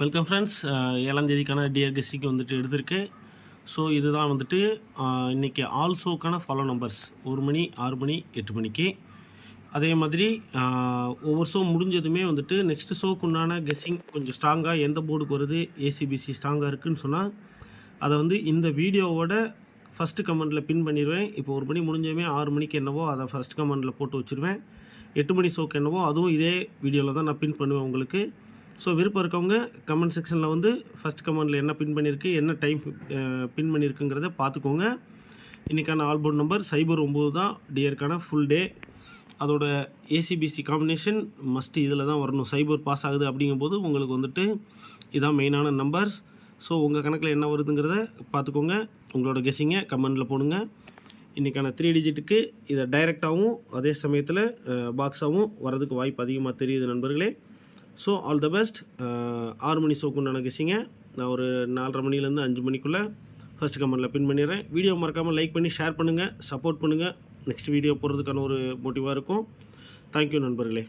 Welcome friends ஏழாம் தேதிக்கான TR வந்துட்டு எடுத்திருக்கு. ஸோ இதுதான் வந்துட்டு இன்றைக்கி இன்னைக்கு ஆல் ஷோக்கான ஃபாலோ நம்பர்ஸ் ஒரு மணி ஆறு மணி எட்டு மணிக்கு. அதே மாதிரி ஒவ்வொரு ஷோ முடிஞ்சதுமே வந்துட்டு நெக்ஸ்ட் ஷோக்கு உண்டான கெஸ்ஸிங் கொஞ்சம் ஸ்ட்ராங்காக எந்த போர்டுக்கு வருது ஏசிபிசி ஸ்ட்ராங்காக இருக்குதுன்னு சொன்னால் அதை வந்து இந்த வீடியோவோட ஃபஸ்ட்டு கமெண்டில் பின் பண்ணிடுவேன். இப்போ ஒரு மணி முடிஞ்சதுமே ஆறு மணிக்கு என்னவோ அதை ஃபஸ்ட் கமெண்டில் போட்டு வச்சுருவேன். எட்டு மணி ஷோக்கு என்னவோ அதுவும் இதே வீடியோவில் தான் நான் பின் பண்ணுவேன் உங்களுக்கு. ஸோ விருப்பம் இருக்கவங்க கமெண்ட் செக்ஷனில் வந்து ஃபஸ்ட் கமெண்டில் என்ன பின் பண்ணியிருக்கு என்ன டைம் பின் பண்ணியிருக்குங்கிறத பார்த்துக்கோங்க. இன்றைக்கான ஆல்போர்ட் நம்பர் சைபர் ஒம்பது தான். டியருக்கான ஃபுல் டே அதோட ஏசிபிசி காம்பினேஷன் மஸ்ட் இதில் தான் வரணும். சைபர் பாஸ் ஆகுது அப்படிங்கும்போது உங்களுக்கு வந்துட்டு இதான் மெயினான நம்பர்ஸ் ஸோ உங்கள் கணக்கில் என்ன வருதுங்கிறத பார்த்துக்கோங்க. உங்களோட கெஸ்ஸிங்கை கமெண்டில் போடுங்க. இன்றைக்கான த்ரீ டிஜிட்டுக்கு இதை டைரெக்டாகவும் அதே சமயத்தில் பாக்ஸாகவும் வரதுக்கு வாய்ப்பு அதிகமாக தெரியுது நண்பர்களே. ஸோ ஆல் த பெஸ்ட் ஆறு மணி ஷோக்கு நினைக்கிச்சிங்க நான் ஒரு நாலரை மணிலேருந்து அஞ்சு மணிக்குள்ளே ஃபஸ்ட் கமெண்டில் பின் பண்ணிடுறேன். வீடியோ மறக்காமல் லைக் பண்ணி ஷேர் பண்ணுங்கள் சப்போர்ட் பண்ணுங்கள் நெக்ஸ்ட் வீடியோ போடுறதுக்கான ஒரு மோட்டிவாக இருக்கும். தேங்க்யூ நண்பர்களே.